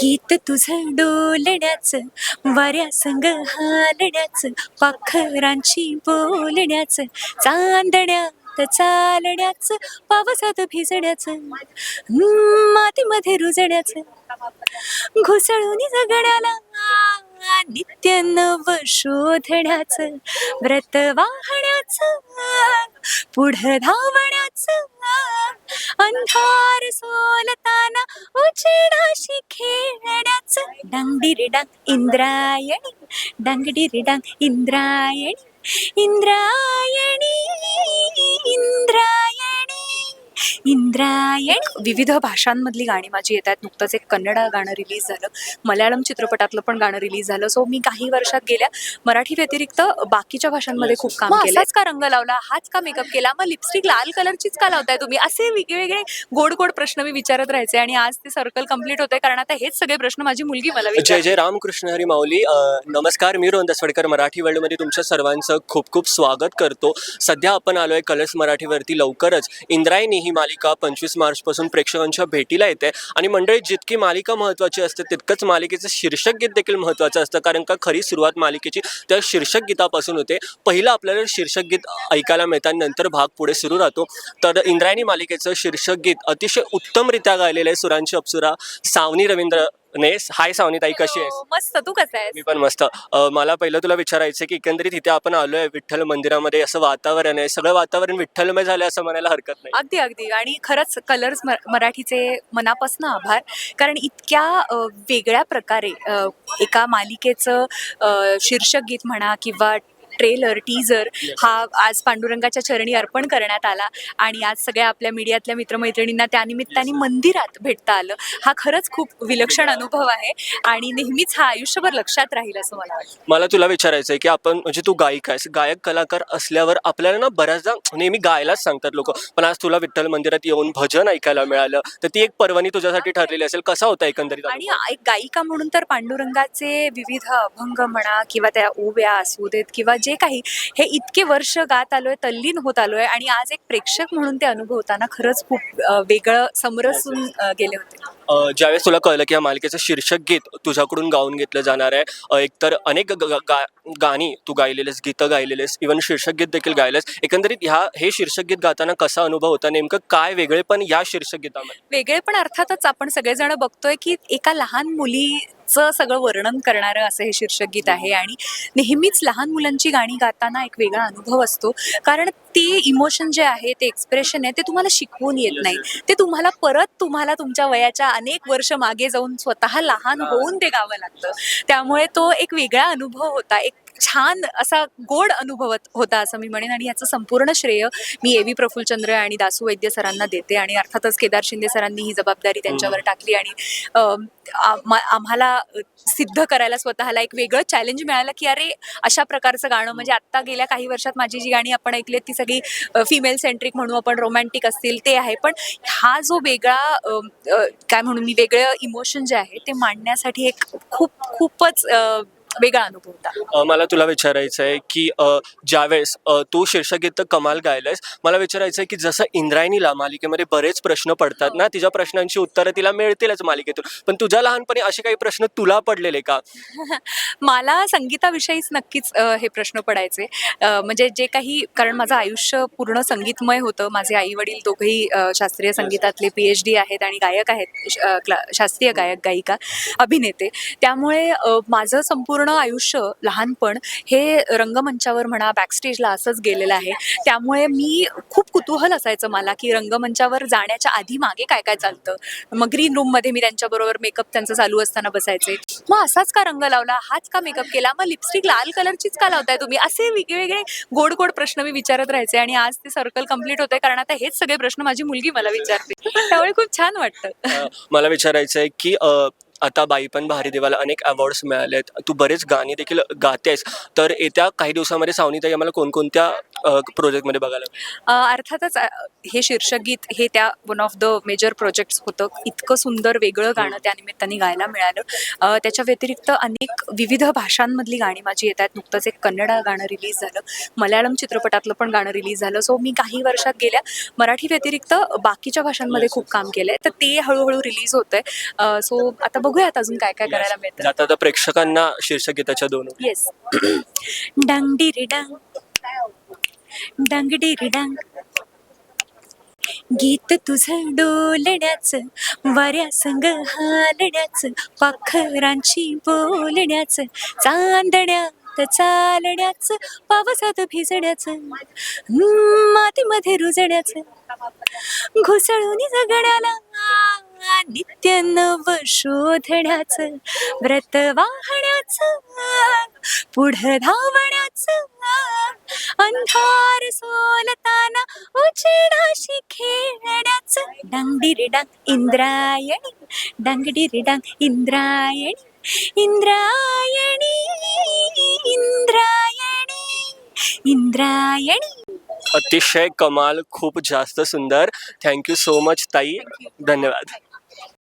गीत तुझं डोलण्याचं वाऱ्या संग हालण्याचं पाखरांची बोलण्याचं चांदण्यात चालण्याचं पावसात भिजण्याचं मातीमध्ये रुजण्याचं. घुसळून जगण्याला नित्य नव शोधण्याचं व्रत वाहण्याचं पुढं धावण अंधार सोलताना उजेडाशी खेळण्याचं डांगडिरी डांग इंद्रायणी डांगडिरी डांग इंद्रायणी इंद्रायणी इंद्रायणी इंद्रायण. विविध भाषांमधली गाणी माझी येत आहेत नुकतंच एक कन्नड गाणं रिलीज झालं. मल्याळम चित्रपटातलं पण गाणं रिलीज झालं. सो मी काही वर्षात गेल्या मराठी व्यतिरिक्त बाकीच्या भाषांमध्ये खूप काम केलं का रंग लावला? हाच का मेकअप केला? मग लिपस्टिक लाल कलरचीच का लावताय तुम्ही? असे वेगवेगळे गोड गोड प्रश्न मी विचारत राहायचे आणि आज ते सर्कल कंप्लीट होते कारण आता हेच सगळे प्रश्न माझी मुलगी मला जय विचारते. जय रामकृष्ण हरी माऊली. नमस्कार मी रोहन दसवडकर मराठी वर्ल्डमध्ये तुमच्या सर्वांचं खूप खूप स्वागत करतो. सध्या आपण आलो आहे कलर्स मराठीवरती लवकरच. इंद्रायणी ही मालिका पंचवीस मार्चपासून प्रेक्षकांच्या भेटीला येते. आणि मंडळी जितकी मालिका महत्त्वाची असते तितकंच मालिकेचं शीर्षक गीत देखील महत्त्वाचं असतं. कारण का खरी सुरुवात मालिकेची त्या शीर्षक गीतापासून होते. पहिलं आपल्याला शीर्षक गीत ऐकायला मिळतं नंतर भाग पुढे सुरू राहतो. तर इंद्रायणी मालिकेचं शीर्षक गीत अतिशय उत्तमरित्या गायलेलं आहे सुरांची अप्सरा. सावनी रवींद्र रवींद्रने हाय सावनी ताई कशी आहेस? हो, मस्त. तू कसं आहेस? मी पण मस्त. अ, मला पहिलं तुला विचारायचं की एकंदरीत इथे आपण आलोय विठ्ठल मंदिरामध्ये असं वातावरण आहे. सगळं वातावरण विठ्ठलमय झालं असं म्हणायला हरकत नाही. अगदी अगदी. आणि खरंच कलर्स मराठीचे मनापासून आभार. कारण इतक्या अ, वेगळ्या प्रकारे अ, एका मालिकेचं अ, शीर्षक गीत म्हणा किंवा ट्रेलर टीजर हा आज पांडुरंगाच्या चरणी अर्पण करण्यात आला आणि आज सगळ्या आपल्या मीडियातल्या मित्रमैत्रिणींना त्यानिमित्ताने मंदिरात भेटता आलं. हा खरंच खूप विलक्षण अनुभव आहे आणि नेहमीच हा आयुष्यभर लक्षात राहील असं मला वाटतं. मला तुला विचारायचं आहे की आपण म्हणजे तू गायिका आहेस गायक कलाकार असल्यावर आपल्याला ना बऱ्याचदा नेहमी गायलाच सांगतात लोक पण आज तुला विठ्ठल मंदिरात येऊन भजन ऐकायला मिळालं तर ती एक पर्वणी तुझ्यासाठी ठरलेली असेल कसा होता एकंदरीत आणि एक गायिका म्हणून तर पांडुरंगाचे विविध अभंग म्हणा किंवा त्या ओव्या असू देत किंवा जे काही हे इतके वर्ष गात आलोय तल्लीन होत आलोय आणि आज एक प्रेक्षक म्हणून ते अनुभवताना खरंच खूप वेगळं समरसून गेले होते. ज्यावेळेस तुला कळलं की या मालिकेचं शीर्षक गीत तुझ्याकडून गाऊन घेतलं जाणार आहे एकतर अनेक ग- ग- गा- गाणी तू गायलेलेस गीतं गायलेलेस इवन शीर्षक गीत देखील गायलेस. एकंदरीत ह्या हे शीर्षक गीत गाताना कसा अनुभव होता? नेमकं काय वेगळे पण या शीर्षक गीतामध्ये? वेगळे पण अर्थातच आपण सगळेजण बघतोय की एका लहान मुलीचं सगळं वर्णन करणारं असं हे शीर्षक गीत आहे. आणि नेहमीच लहान मुलांची गाणी गाताना एक वेगळा अनुभव असतो. कारण ते इमोशन जे आहे ते एक्सप्रेशन आहे ते तुम्हाला शिकवून येत नाही. ते तुम्हाला परत तुम्हाला तुमच्या वयाच्या अनेक वर्ष मागे जाऊन स्वतः लहान होऊन ते गावं लागतं. त्यामुळे तो एक वेगळा अनुभव होता एक छान असा गोड अनुभव होता असं मी म्हणेन. आणि याचं संपूर्ण श्रेय मी एवी प्रफुल्लचंद्र आणि दासू वैद्य सरांना देते. आणि अर्थातच केदार शिंदे सरांनी ही जबाबदारी त्यांच्यावर टाकली. आणि आम्हाला सिद्ध करायला स्वतःला एक वेगळं चॅलेंज मिळालं की अरे अशा प्रकारचं गाणं. म्हणजे आत्ता गेल्या काही वर्षात माझी जी गाणी आपण ऐकली ती सगळी फिमेल सेंट्रिक म्हणू आपण रोमॅन्टिक असतील ते आहे. पण हा जो वेगळा काय म्हणून मी वेगळं इमोशन जे आहे ते मांडण्यासाठी एक खूप खूपच वेगळा अनुभव होता. अ, मला तुला विचारायचं आहे की अ, ज्यावेळेस अ, तू शीर्षक गीत तर कमाल गायलंयस मला विचारायचं आहे की जसं इंद्रायणीला मालिकेमध्ये बरेच प्रश्न पडतात ना तिच्या प्रश्नांची उत्तरं तिला मिळतीलच मालिकेतून. पण तुझ्या लहानपणी असे काही प्रश्न तुला पडलेले का? मला संगीताविषयीच नक्कीच अ, हे प्रश्न पडायचे. अ, म्हणजे जे काही कारण माझं आयुष्य पूर्ण संगीतमय होतं. माझे आई वडील दोघेही अ, शास्त्रीय संगीतातले पी एच डी आहेत आणि गायक आहेत श- अ, क्ला- शास्त्रीय गायक गायिका अभिनेते. त्यामुळे अ, माझं संपूर्ण आयुष्य लहानपण हे रंगमंचावर म्हणा बॅकस्टेजला असंच गेलेलं आहे. त्यामुळे मी खूप कुतूहल असायचं मला की रंगमंचावर जाण्याच्या आधी मागे काय काय चालतं. मग ग्रीन रूममध्ये मी त्यांच्याबरोबर मेकअप त्यांचं चालू असताना बसायचे. मग असाच का रंग लावला? हाच का मेकअप केला? मग लिपस्टिक लाल कलरचीच का लावताय तुम्ही? असे वेगवेगळे गोड गोड प्रश्न मी विचारत राहायचे आणि आज ते सर्कल कंप्लीट होते कारण आता हेच सगळे प्रश्न माझी मुलगी मला विचारते. त्यामुळे खूप छान वाटतं. मला विचारायचं आहे की आता बाई पण भारी देवाला अनेक अवॉर्ड्स मिळालेत. तू बरेच गाणी देखील गातेस. तर येत्या काही दिवसामध्ये सावनीताई आम्हाला कोणकोणत्या प्रोजेक्टमध्ये बघायला मिळेल? अर्थातच हे शीर्षक गीत हे त्या one of the major projects होतं. इतकं सुंदर वेगळं गाणं त्या निमित्ताने गायला मिळालं. त्याच्या व्यतिरिक्त अनेक विविध भाषांमधली गाणी माझी येत आहेत. नुकतंच एक कन्नड गाणं रिलीज झालं. मल्याळम चित्रपटातलं पण गाणं रिलीज झालं. सो मी काही वर्षात गेल्या. मराठी व्यतिरिक्त बाकीच्या भाषांमध्ये खूप काम केलंय. तर ते हळूहळू रिलीज होतंय. सो आता बघूयात अजून काय काय करायला मिळतं. आता आता प्रेक्षकांना शीर्षक गीताच्या दोन. येस डांग डिरी डांग डांग डिरी डांग गीत तुझं डोलण्याचं वाऱ्या संग हालण्याचं पाखरांची बोलण्याचं चांदण्यात चालण्याचं पावसात भिजण्याचं मातीमध्ये रुजण्याचं घुसळून जगण्याला नित्य नव शोधण्याचं व्रत वाहण्याचं पुढं धावण्याचं अंधार सोलताना उजेडाशी खेळण्याचं. डांगडिरी डांग इंद्रायणी डांगडिरी डांग इंद्रायणी इंद्रायणी इंद्रायणी इंद्रायणी. अतिशय कमाल खूप जास्त सुंदर. थँक्यू सो मच ताई. धन्यवाद.